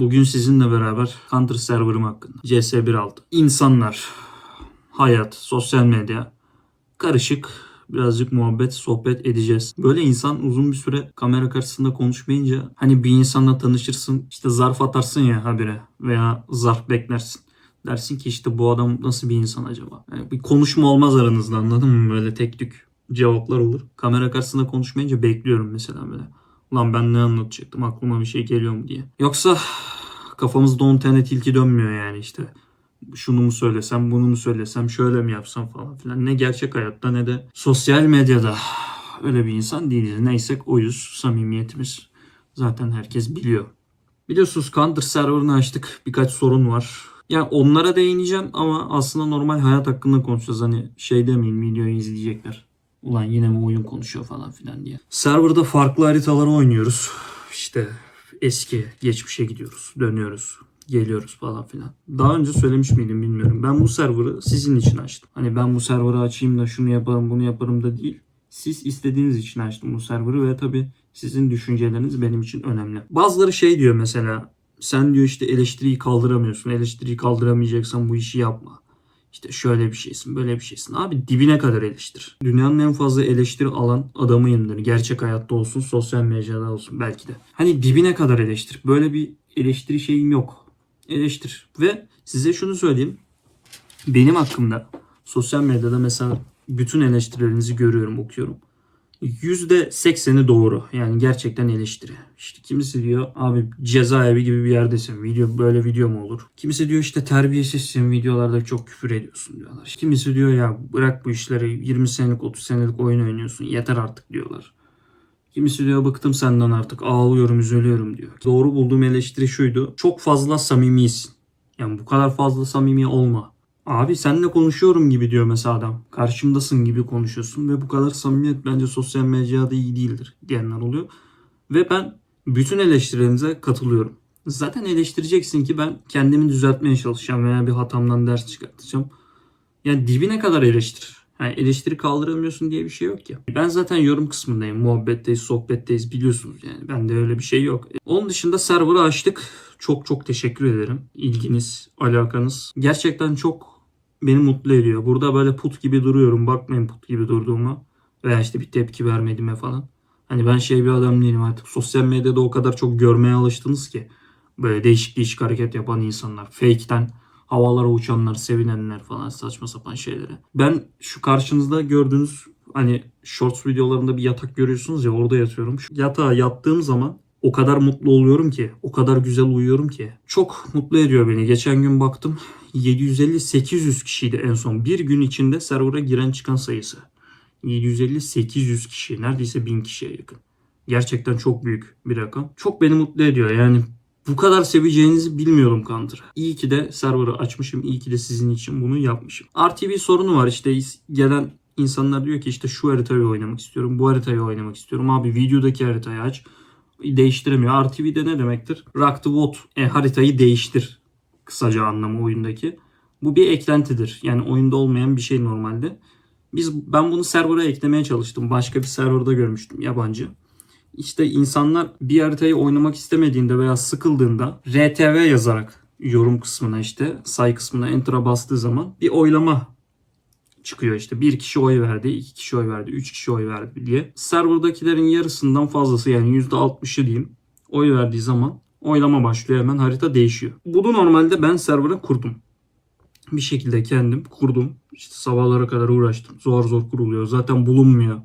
Bugün sizinle beraber Counter serverım hakkında. CS 1.6. İnsanlar, hayat, sosyal medya, karışık birazcık muhabbet, sohbet edeceğiz. Böyle insan uzun bir süre kamera karşısında konuşmayınca hani bir insanla tanışırsın işte zarf atarsın ya habire veya zarf beklersin. Dersin ki işte bu adam nasıl bir insan acaba? Yani bir konuşma olmaz aranızda anladın mı? Böyle tek tük cevaplar olur. Kamera karşısında konuşmayınca bekliyorum mesela böyle. Ulan ben ne anlatacaktım aklıma bir şey geliyor mu diye. Yoksa kafamızda 10 tane tilki dönmüyor yani işte. Şunu mu söylesem, bunu mu söylesem, şöyle mi yapsam falan filan. Ne gerçek hayatta ne de sosyal medyada. Öyle bir insan değiliz. Neysek oyuz, samimiyetimiz. Zaten herkes biliyor. Biliyorsunuz Counter serverını açtık. Birkaç sorun var. Yani onlara değineceğim ama aslında normal hayat hakkında konuşacağız. Hani şey demeyin videoyu izleyecekler. Ulan yine mi oyun konuşuyor falan filan diye. Serverda farklı haritaları oynuyoruz. İşte eski, geçmişe gidiyoruz, dönüyoruz, geliyoruz falan filan. Daha önce söylemiş miydim bilmiyorum. Ben bu serverı sizin için açtım. Hani ben bu serverı açayım da şunu yaparım, bunu yaparım da değil. Siz istediğiniz için açtım bu serverı ve tabii sizin düşünceleriniz benim için önemli. Bazıları şey diyor mesela sen diyor işte eleştiriyi kaldıramıyorsun. Eleştiriyi kaldıramayacaksan bu işi yapma. İşte şöyle bir şeysin, böyle bir şeysin. Abi dibine kadar eleştir. Dünyanın en fazla eleştiri alan adamıyımdır. Gerçek hayatta olsun, sosyal medyada olsun belki de. Hani dibine kadar eleştir. Böyle bir eleştiri şeyim yok. Eleştir. Ve size şunu söyleyeyim. Benim hakkımda sosyal medyada mesela bütün eleştirilerinizi görüyorum, okuyorum. %80'i doğru. Yani gerçekten eleştiri. İşte kimisi diyor abi cezaevi gibi bir yerdesin. Video böyle video mu olur? Kimisi diyor işte terbiyesizsin videolarda çok küfür ediyorsun diyorlar. Kimisi diyor ya bırak bu işleri 20 senelik 30 senelik oyun oynuyorsun yeter artık diyorlar. Kimisi diyor bıktım senden artık ağlıyorum üzülüyorum diyor. Doğru bulduğum eleştiri şuydu. Çok fazla samimisin. Yani bu kadar fazla samimi olma. Abi seninle konuşuyorum gibi diyor mesela adam. Karşımdasın gibi konuşuyorsun ve bu kadar samimiyet bence sosyal medyada iyi değildir diyenler oluyor. Ve ben bütün eleştirilerinize katılıyorum. Zaten eleştireceksin ki ben kendimi düzeltmeye çalışacağım veya bir hatamdan ders çıkartacağım. Yani dibine kadar eleştir. Yani eleştiri kaldıramıyorsun diye bir şey yok ya. Ben zaten yorum kısmındayım. Muhabbetteyiz, sohbetteyiz biliyorsunuz yani. Bende öyle bir şey yok. Onun dışında server'ı açtık. Çok çok teşekkür ederim. İlginiz, alakanız. Gerçekten çok beni mutlu ediyor. Burada böyle put gibi duruyorum. Bakmayın put gibi durduğuma. Veya işte bir tepki vermediğime falan. Hani ben şey bir adam değilim artık. Sosyal medyada o kadar çok görmeye alıştınız ki. Böyle değişik değişik hareket yapan insanlar. Fake'ten havalara uçanlar, sevinenler falan saçma sapan şeyleri. Ben şu karşınızda gördüğünüz hani shorts videolarında bir yatak görüyorsunuz ya orada yatıyorum. Şu yatağa yattığım zaman o kadar mutlu oluyorum ki, o kadar güzel uyuyorum ki. Çok mutlu ediyor beni. Geçen gün baktım 750-800 kişiydi en son. Bir gün içinde server'a giren çıkan sayısı. 750-800 kişi. Neredeyse 1000 kişiye yakın. Gerçekten çok büyük bir rakam. Çok beni mutlu ediyor. Yani bu kadar seveceğinizi bilmiyordum Counter'ı. İyi ki de server'ı açmışım. İyi ki de sizin için bunu yapmışım. RTV sorunu var işte gelen insanlar diyor ki işte şu haritayı oynamak istiyorum. Bu haritayı oynamak istiyorum. Abi videodaki haritayı aç. Değiştiremiyor. RTV'de ne demektir? Rock the vote. E, haritayı değiştir. Kısaca anlamı oyundaki. Bu bir eklentidir. Yani oyunda olmayan bir şey normalde. Biz ben bunu server'a eklemeye çalıştım. Başka bir serverda görmüştüm yabancı. İşte insanlar bir haritayı oynamak istemediğinde veya sıkıldığında RTV yazarak yorum kısmına işte say kısmına enter'a bastığı zaman bir oylama çıkıyor işte. Bir kişi oy verdi, iki kişi oy verdi, üç kişi oy verdi diye. Serverdakilerin yarısından fazlası yani %60'ı diyeyim oy verdiği zaman oylama başlıyor hemen harita değişiyor. Bunu normalde ben server'a kurdum. Bir şekilde kendim kurdum. İşte sabahlara kadar uğraştım. Zor zor kuruluyor. Zaten bulunmuyor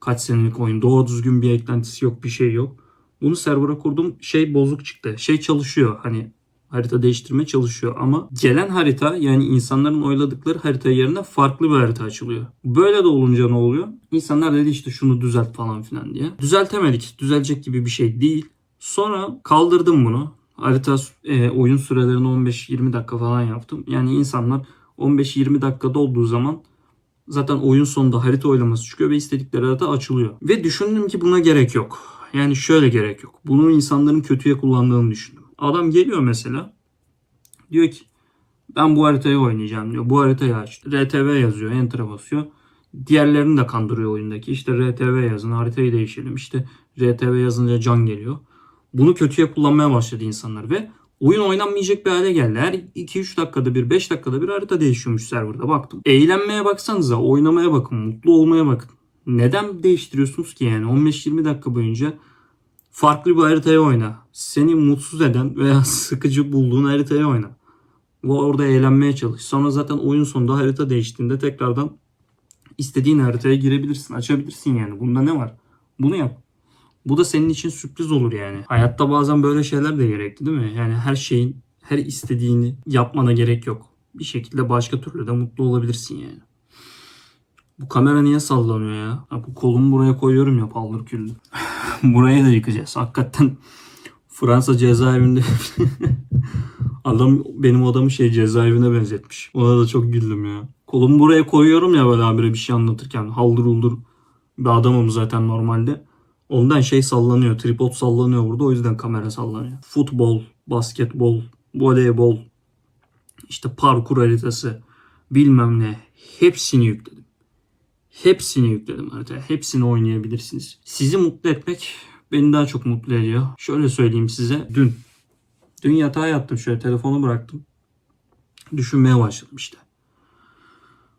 kaç senelik oyun. Doğru düzgün bir eklentisi yok, bir şey yok. Bunu server'a kurdum. Şey bozuk çıktı. Şey çalışıyor. Hani harita değiştirme çalışıyor ama gelen harita yani insanların oyladıkları harita yerine farklı bir harita açılıyor. Böyle de olunca ne oluyor? İnsanlar dedi işte şunu düzelt falan filan diye. Düzeltemedik. Düzelecek gibi bir şey değil. Sonra kaldırdım bunu. Harita e, oyun sürelerini 15-20 dakika falan yaptım. Yani insanlar 15-20 dakika dolduğu zaman zaten oyun sonunda harita oylaması çıkıyor ve istedikleri harita açılıyor. Ve düşündüm ki buna gerek yok. Yani şöyle gerek yok. Bunu insanların kötüye kullandığını düşündüm. Adam geliyor mesela. Diyor ki ben bu haritayı oynayacağım diyor. Bu haritayı aç. RTV yazıyor. Enter'a basıyor. Diğerlerini de kandırıyor oyundaki. İşte RTV yazın haritayı değişelim. İşte RTV yazınca can geliyor. Bunu kötüye kullanmaya başladı insanlar ve Oyun oynanmayacak bir hale geldi. Her 2-3 dakikada bir, 5 dakikada bir harita değişiyormuş serverda baktım. Eğlenmeye baksanıza, oynamaya bakın, mutlu olmaya bakın. Neden değiştiriyorsunuz ki yani? 15-20 dakika boyunca farklı bir haritaya oyna. Seni mutsuz eden veya sıkıcı bulduğun haritaya oyna. Bu orada eğlenmeye çalış. Sonra zaten oyun sonunda harita değiştiğinde tekrardan istediğin haritaya girebilirsin, açabilirsin yani. Bunda ne var? Bunu yap. Bu da senin için sürpriz olur yani. Hayatta bazen böyle şeyler de gerekli değil mi? Yani her şeyin, her istediğini yapmana gerek yok. Bir şekilde başka türlü de mutlu olabilirsin yani. Bu kamera niye sallanıyor ya? Ha, bu kolumu buraya koyuyorum ya paldır küldür. Burayı da yıkacağız. Hakikaten Fransa cezaevinde adam benim odamı şey cezaevine benzetmiş. Ona da çok güldüm ya. Kolumu buraya koyuyorum ya böyle habire bir şey anlatırken haldır uldur bir adamım zaten normalde. Ondan şey sallanıyor. Tripod sallanıyor burada. O yüzden kamera sallanıyor. Futbol, basketbol, voleybol, işte parkur haritası, bilmem ne. Hepsini yükledim. Hepsini yükledim haritaya. Hepsini oynayabilirsiniz. Sizi mutlu etmek beni daha çok mutlu ediyor. Şöyle söyleyeyim size. Dün. Dün yatağa yattım şöyle telefonu bıraktım. Düşünmeye başladım işte.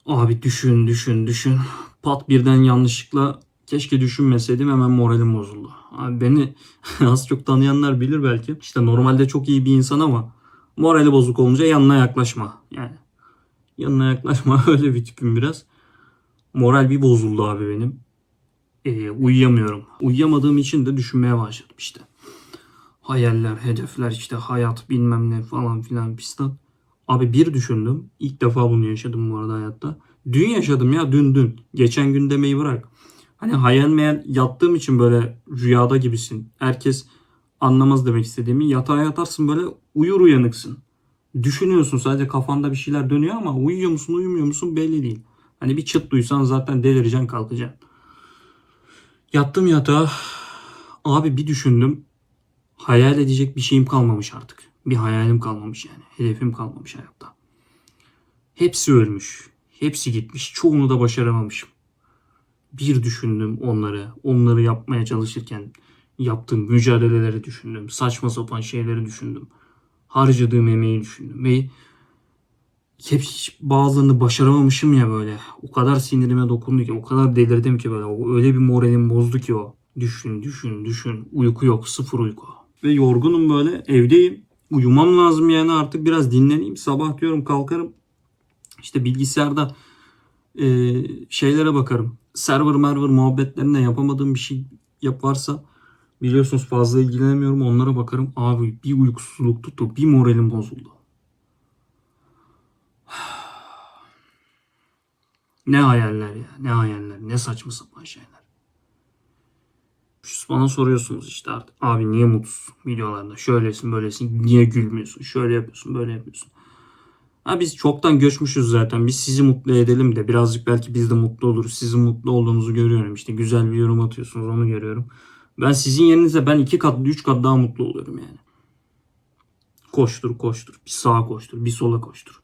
Abi düşün düşün düşün. Pat birden yanlışlıkla keşke düşünmeseydim hemen moralim bozuldu. Abi beni az çok tanıyanlar bilir belki. İşte normalde çok iyi bir insan ama morali bozuk olunca yanına yaklaşma. Yani yanına yaklaşma öyle bir tipim biraz. Moral bir bozuldu abi benim. Ee, uyuyamıyorum. Uyuyamadığım için de düşünmeye başladım işte. Hayaller, hedefler işte hayat bilmem ne falan filan pistan. Abi bir düşündüm. İlk defa bunu yaşadım bu arada hayatta. Dün yaşadım ya dün dün. Geçen gün demeyi bırak. Hani hayal meyal yattığım için böyle rüyada gibisin. Herkes anlamaz demek istediğimi. Yatağa yatarsın böyle uyur uyanıksın. Düşünüyorsun sadece kafanda bir şeyler dönüyor ama uyuyor musun uyumuyor musun belli değil. Hani bir çıt duysan zaten delireceksin kalkacaksın. Yattım yatağa. Abi bir düşündüm. Hayal edecek bir şeyim kalmamış artık. Bir hayalim kalmamış yani. Hedefim kalmamış hayatta. Hepsi ölmüş. Hepsi gitmiş. Çoğunu da başaramamışım. Bir düşündüm onları. Onları yapmaya çalışırken yaptığım mücadeleleri düşündüm. Saçma sapan şeyleri düşündüm. Harcadığım emeği düşündüm. Ve hep hiç bazılarını başaramamışım ya böyle. O kadar sinirime dokundu ki, o kadar delirdim ki böyle. Öyle bir moralim bozdu ki o. Düşün, düşün, düşün. Uyku yok, sıfır uyku. Ve yorgunum böyle, evdeyim. Uyumam lazım yani artık biraz dinleneyim. Sabah diyorum kalkarım. İşte bilgisayarda e, şeylere bakarım. Server merver muhabbetlerinde yapamadığım bir şey yap varsa biliyorsunuz fazla ilgilenemiyorum. Onlara bakarım. Abi bir uykusuzluk tuttu. Bir moralim bozuldu. Ne hayaller ya. Ne hayaller. Ne saçma sapan şeyler. Siz bana soruyorsunuz işte artık. Abi niye mutsuzsun videolarında? Şöylesin böylesin. Niye gülmüyorsun? Şöyle yapıyorsun böyle yapıyorsun. Ha biz çoktan göçmüşüz zaten. Biz sizi mutlu edelim de birazcık belki biz de mutlu oluruz. Sizin mutlu olduğunuzu görüyorum. İşte güzel bir yorum atıyorsunuz onu görüyorum. Ben sizin yerinize ben iki kat, üç kat daha mutlu oluyorum yani. Koştur koştur. Bir sağa koştur, bir sola koştur.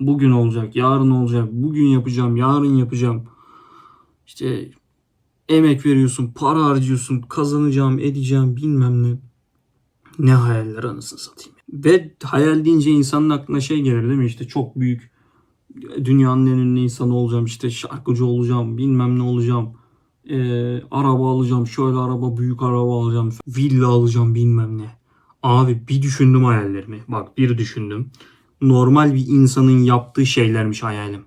Bugün olacak, yarın olacak. Bugün yapacağım, yarın yapacağım. İşte emek veriyorsun, para harcıyorsun, kazanacağım, edeceğim bilmem ne. Ne hayaller anasını satayım. Ve hayal deyince insanın aklına şey gelir değil mi? İşte çok büyük dünyanın en ünlü insanı olacağım, işte şarkıcı olacağım, bilmem ne olacağım. Ee, araba alacağım, şöyle araba, büyük araba alacağım, villa alacağım bilmem ne. Abi bir düşündüm hayallerimi. Bak bir düşündüm. Normal bir insanın yaptığı şeylermiş hayalim.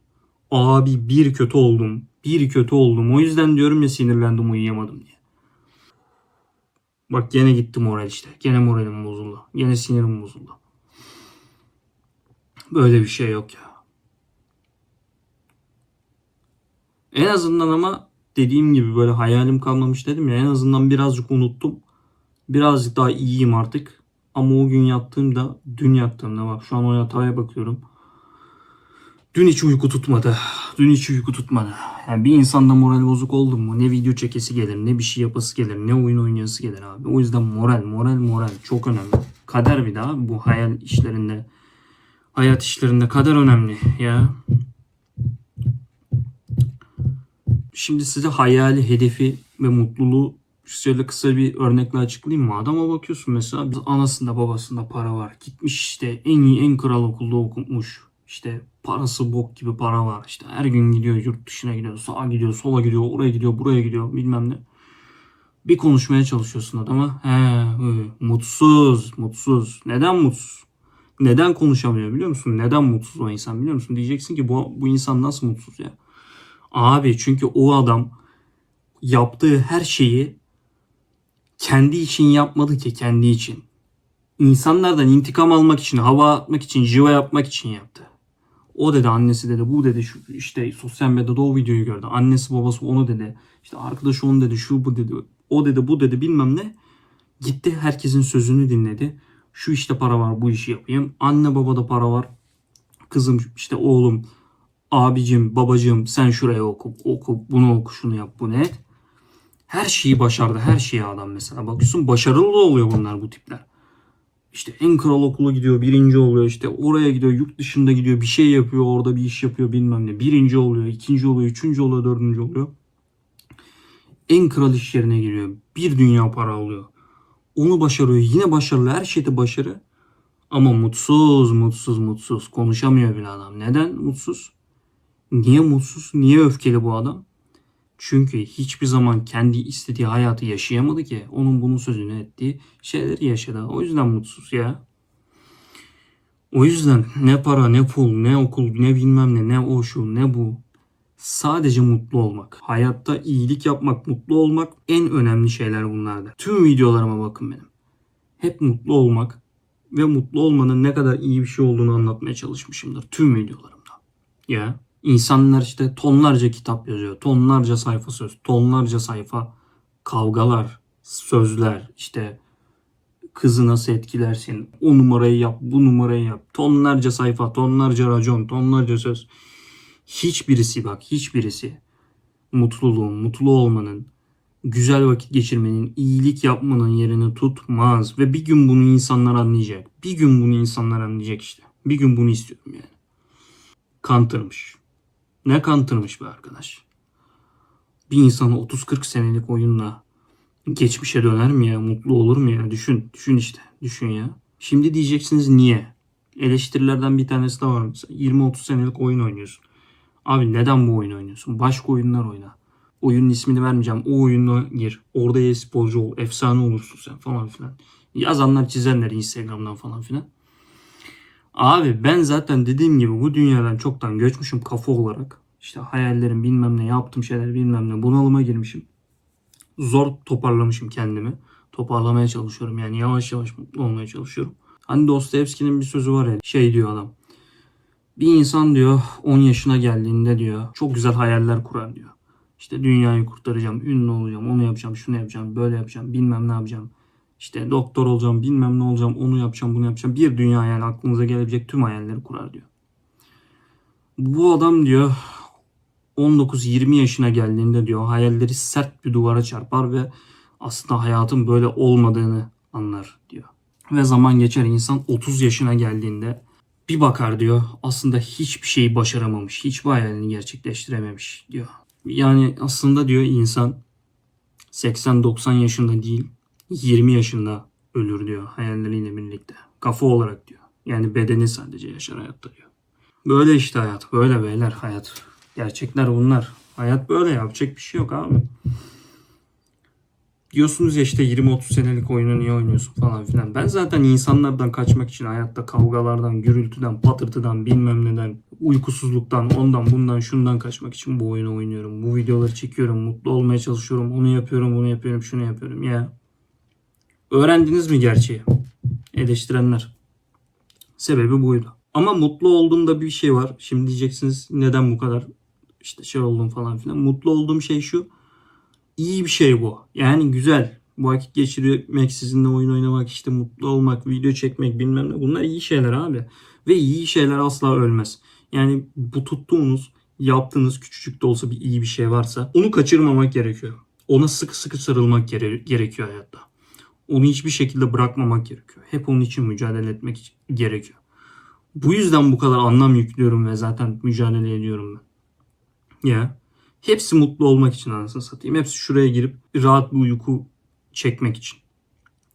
Abi bir kötü oldum. Bir kötü oldum. O yüzden diyorum ya sinirlendim uyuyamadım diye. Bak gene gitti moral işte. Gene moralim bozuldu. Gene sinirim bozuldu. Böyle bir şey yok ya. En azından ama dediğim gibi böyle hayalim kalmamış dedim ya en azından birazcık unuttum. Birazcık daha iyiyim artık. Ama o gün yattığımda, dün yattığımda bak şu an o yatağa bakıyorum. Dün hiç uyku tutmadı. Dün hiç uyku tutmadı. Yani bir insanda moral bozuk oldu mu ne video çekesi gelir, ne bir şey yapası gelir, ne oyun oynayası gelir abi. O yüzden moral, moral, moral çok önemli. Kader bir daha bu hayal işlerinde, hayat işlerinde kader önemli ya. Şimdi size hayali, hedefi ve mutluluğu Şöyle kısa bir örnekle açıklayayım mı? Adama bakıyorsun mesela anasında babasında para var. Gitmiş işte en iyi en kral okulda okumuş. İşte parası bok gibi para var. İşte her gün gidiyor yurt dışına gidiyor. Sağa gidiyor, sola gidiyor, oraya gidiyor, buraya gidiyor bilmem ne. Bir konuşmaya çalışıyorsun adama. He, hı, mutsuz, mutsuz. Neden mutsuz? Neden konuşamıyor biliyor musun? Neden mutsuz o insan biliyor musun? Diyeceksin ki bu, bu insan nasıl mutsuz ya? Abi çünkü o adam yaptığı her şeyi kendi için yapmadı ki kendi için. İnsanlardan intikam almak için, hava atmak için, jiva yapmak için yaptı. O dedi, annesi dedi, bu dedi, şu işte sosyal medyada o videoyu gördü. Annesi babası onu dedi. İşte arkadaşı onu dedi, şu bu dedi. O dedi, bu dedi bilmem ne. Gitti herkesin sözünü dinledi. Şu işte para var, bu işi yapayım. Anne babada para var. Kızım işte oğlum, abicim, babacım sen şuraya oku, oku, bunu oku, şunu yap, bunu et. Her şeyi başardı. Her şeyi adam mesela. Bakıyorsun başarılı oluyor bunlar bu tipler. İşte en kral okula gidiyor. Birinci oluyor. işte oraya gidiyor. Yurt dışında gidiyor. Bir şey yapıyor. Orada bir iş yapıyor bilmem ne. Birinci oluyor. ikinci oluyor. Üçüncü oluyor. Dördüncü oluyor. En kral iş yerine giriyor. Bir dünya para alıyor. Onu başarıyor. Yine başarılı. Her şeyde başarı. Ama mutsuz, mutsuz, mutsuz. Konuşamıyor bile adam. Neden mutsuz? Niye mutsuz? Niye öfkeli bu adam? Çünkü hiçbir zaman kendi istediği hayatı yaşayamadı ki. Onun bunun sözünü ettiği şeyleri yaşadı. O yüzden mutsuz ya. O yüzden ne para, ne pul, ne okul, ne bilmem ne, ne o şu, ne bu. Sadece mutlu olmak. Hayatta iyilik yapmak, mutlu olmak en önemli şeyler bunlardır. Tüm videolarıma bakın benim. Hep mutlu olmak ve mutlu olmanın ne kadar iyi bir şey olduğunu anlatmaya çalışmışımdır. Tüm videolarımda. Ya. İnsanlar işte tonlarca kitap yazıyor. Tonlarca sayfa söz. Tonlarca sayfa kavgalar, sözler, işte kızı nasıl etkilersin, o numarayı yap, bu numarayı yap. Tonlarca sayfa, tonlarca racon, tonlarca söz. Hiçbirisi bak, hiçbirisi mutluluğun, mutlu olmanın, güzel vakit geçirmenin, iyilik yapmanın yerini tutmaz. Ve bir gün bunu insanlar anlayacak. Bir gün bunu insanlar anlayacak işte. Bir gün bunu istiyorum yani. Kantırmış. Ne kantırmış be arkadaş. Bir insan 30-40 senelik oyunla geçmişe döner mi ya? Mutlu olur mu ya? Düşün. Düşün işte. Düşün ya. Şimdi diyeceksiniz niye? Eleştirilerden bir tanesi de var. Mesela 20-30 senelik oyun oynuyorsun. Abi neden bu oyunu oynuyorsun? Başka oyunlar oyna. Oyunun ismini vermeyeceğim. O oyuna gir. Orada e-sporcu ol. Efsane olursun sen falan filan. Yazanlar çizenler Instagram'dan falan filan. Abi ben zaten dediğim gibi bu dünyadan çoktan göçmüşüm kafa olarak. İşte hayallerim bilmem ne yaptığım şeyler bilmem ne bunalıma girmişim. Zor toparlamışım kendimi. Toparlamaya çalışıyorum yani yavaş yavaş mutlu olmaya çalışıyorum. Hani Dostoyevski'nin bir sözü var ya şey diyor adam. Bir insan diyor 10 yaşına geldiğinde diyor çok güzel hayaller kurar diyor. İşte dünyayı kurtaracağım, ünlü olacağım, onu yapacağım, şunu yapacağım, böyle yapacağım, bilmem ne yapacağım. İşte doktor olacağım, bilmem ne olacağım, onu yapacağım, bunu yapacağım. Bir dünya yani aklınıza gelebilecek tüm hayalleri kurar diyor. Bu adam diyor 19-20 yaşına geldiğinde diyor hayalleri sert bir duvara çarpar ve aslında hayatın böyle olmadığını anlar diyor. Ve zaman geçer insan 30 yaşına geldiğinde bir bakar diyor aslında hiçbir şeyi başaramamış, hiçbir hayalini gerçekleştirememiş diyor. Yani aslında diyor insan 80-90 yaşında değil 20 yaşında ölür diyor hayalleriyle birlikte. Kafa olarak diyor. Yani bedeni sadece yaşar hayatta diyor. Böyle işte hayat. Böyle beyler hayat. Gerçekler bunlar. Hayat böyle yapacak bir şey yok abi. Diyorsunuz ya işte 20-30 senelik oyunu niye oynuyorsun falan filan. Ben zaten insanlardan kaçmak için hayatta kavgalardan, gürültüden, patırtıdan, bilmem neden, uykusuzluktan, ondan bundan şundan kaçmak için bu oyunu oynuyorum. Bu videoları çekiyorum, mutlu olmaya çalışıyorum, onu yapıyorum, bunu yapıyorum, şunu yapıyorum ya. Öğrendiniz mi gerçeği? Eleştirenler. Sebebi buydu. Ama mutlu olduğumda bir şey var. Şimdi diyeceksiniz neden bu kadar işte şey oldum falan filan. Mutlu olduğum şey şu. İyi bir şey bu. Yani güzel. Vakit geçirmek, sizinle oyun oynamak, işte mutlu olmak, video çekmek bilmem ne. Bunlar iyi şeyler abi. Ve iyi şeyler asla ölmez. Yani bu tuttuğunuz, yaptığınız küçücük de olsa bir iyi bir şey varsa onu kaçırmamak gerekiyor. Ona sıkı sıkı sarılmak gere- gerekiyor hayatta. Onu hiçbir şekilde bırakmamak gerekiyor. Hep onun için mücadele etmek gerekiyor. Bu yüzden bu kadar anlam yüklüyorum ve zaten mücadele ediyorum ben. Ya. Hepsi mutlu olmak için anasını satayım. Hepsi şuraya girip rahat bir uyku çekmek için.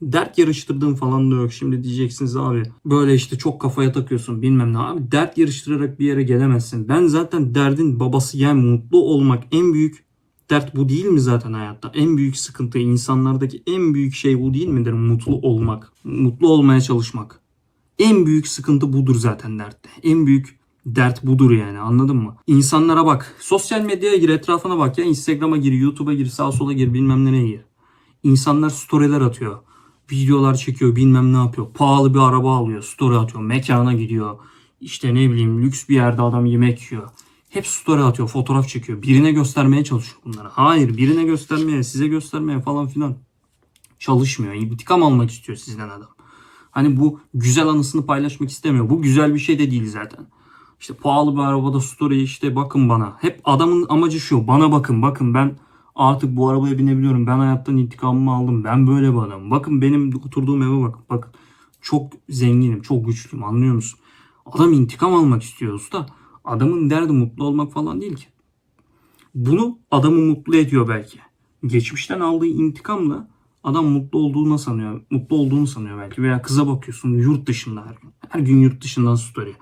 Dert yarıştırdığın falan da yok. Şimdi diyeceksiniz abi böyle işte çok kafaya takıyorsun bilmem ne. Abi dert yarıştırarak bir yere gelemezsin. Ben zaten derdin babası yani mutlu olmak en büyük dert bu değil mi zaten hayatta? En büyük sıkıntı insanlardaki en büyük şey bu değil midir? Mutlu olmak. Mutlu olmaya çalışmak. En büyük sıkıntı budur zaten dertte. En büyük dert budur yani anladın mı? İnsanlara bak. Sosyal medyaya gir etrafına bak ya. Instagram'a gir, YouTube'a gir, sağa sola gir bilmem nereye gir. İnsanlar storyler atıyor. Videolar çekiyor bilmem ne yapıyor. Pahalı bir araba alıyor. Story atıyor. Mekana gidiyor. İşte ne bileyim lüks bir yerde adam yemek yiyor. Hep story atıyor. Fotoğraf çekiyor. Birine göstermeye çalışıyor bunları. Hayır birine göstermeye size göstermeye falan filan çalışmıyor. İntikam almak istiyor sizden adam. Hani bu güzel anısını paylaşmak istemiyor. Bu güzel bir şey de değil zaten. İşte pahalı bir arabada story işte bakın bana. Hep adamın amacı şu. Bana bakın bakın ben artık bu arabaya binebiliyorum. Ben hayattan intikamımı aldım. Ben böyle bir adamım. Bakın benim oturduğum eve bakın. Bakın çok zenginim. Çok güçlüyüm anlıyor musun? Adam intikam almak istiyor usta. Adamın derdi mutlu olmak falan değil ki. Bunu adamı mutlu ediyor belki. Geçmişten aldığı intikamla adam mutlu olduğunu sanıyor. Mutlu olduğunu sanıyor belki. Veya kıza bakıyorsun yurt dışında her gün. Her gün yurt dışından story.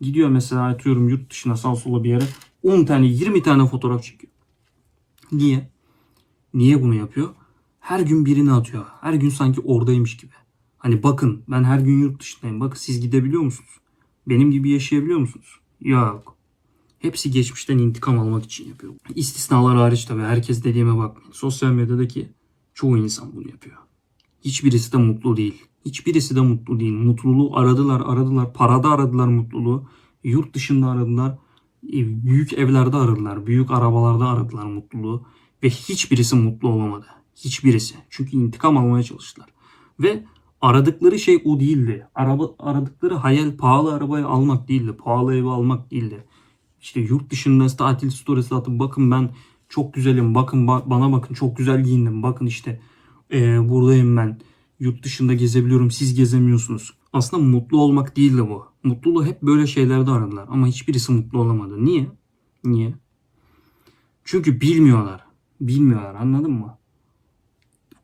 Gidiyor mesela atıyorum yurt dışına sağ sola bir yere 10 tane 20 tane fotoğraf çekiyor. Niye? Niye bunu yapıyor? Her gün birini atıyor. Her gün sanki oradaymış gibi. Hani bakın ben her gün yurt dışındayım. Bakın siz gidebiliyor musunuz? Benim gibi yaşayabiliyor musunuz? Yok. Hepsi geçmişten intikam almak için yapıyor. İstisnalar hariç tabii. Herkes dediğime bakmayın. Sosyal medyadaki çoğu insan bunu yapıyor. Hiçbirisi de mutlu değil. Hiçbirisi de mutlu değil. Mutluluğu aradılar, aradılar. Parada aradılar mutluluğu. Yurt dışında aradılar. e, Büyük evlerde aradılar. Büyük arabalarda aradılar mutluluğu. Ve hiçbirisi mutlu olamadı. Hiçbirisi. Çünkü intikam almaya çalıştılar. Ve aradıkları şey o değildi. Araba, aradıkları hayal pahalı arabayı almak değildi. Pahalı evi almak değildi. İşte yurt dışında tatil storiesi atıp bakın ben çok güzelim. Bakın ba- bana bakın çok güzel giyindim. Bakın işte e, buradayım ben. Yurt dışında gezebiliyorum. Siz gezemiyorsunuz. Aslında mutlu olmak değildi bu. Mutluluğu hep böyle şeylerde aradılar. Ama hiçbirisi mutlu olamadı. Niye? Niye? Çünkü bilmiyorlar. Bilmiyorlar anladın mı?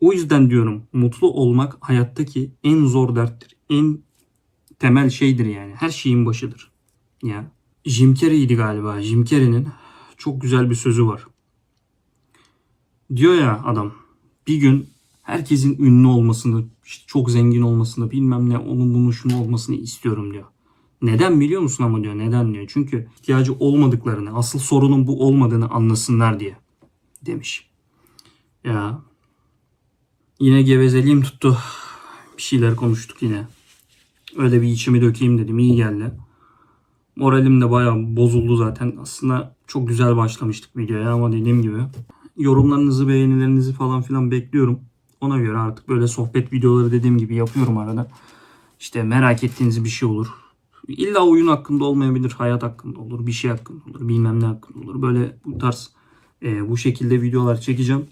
O yüzden diyorum mutlu olmak hayattaki en zor derttir. En temel şeydir yani. Her şeyin başıdır. Ya. Jim Carrey'di galiba. Jim Carrey'nin çok güzel bir sözü var. Diyor ya adam bir gün herkesin ünlü olmasını, işte çok zengin olmasını, bilmem ne onun bunun şunu olmasını istiyorum diyor. Neden biliyor musun ama diyor. Neden diyor. Çünkü ihtiyacı olmadıklarını, asıl sorunun bu olmadığını anlasınlar diye demiş. Ya yine gevezeliğim tuttu. Bir şeyler konuştuk yine. Öyle bir içimi dökeyim dedim. iyi geldi. Moralim de bayağı bozuldu zaten. Aslında çok güzel başlamıştık videoya ama dediğim gibi yorumlarınızı, beğenilerinizi falan filan bekliyorum. Ona göre artık böyle sohbet videoları dediğim gibi yapıyorum arada. İşte merak ettiğiniz bir şey olur. İlla oyun hakkında olmayabilir, hayat hakkında olur, bir şey hakkında olur, bilmem ne hakkında olur. Böyle bu tarz e, bu şekilde videolar çekeceğim.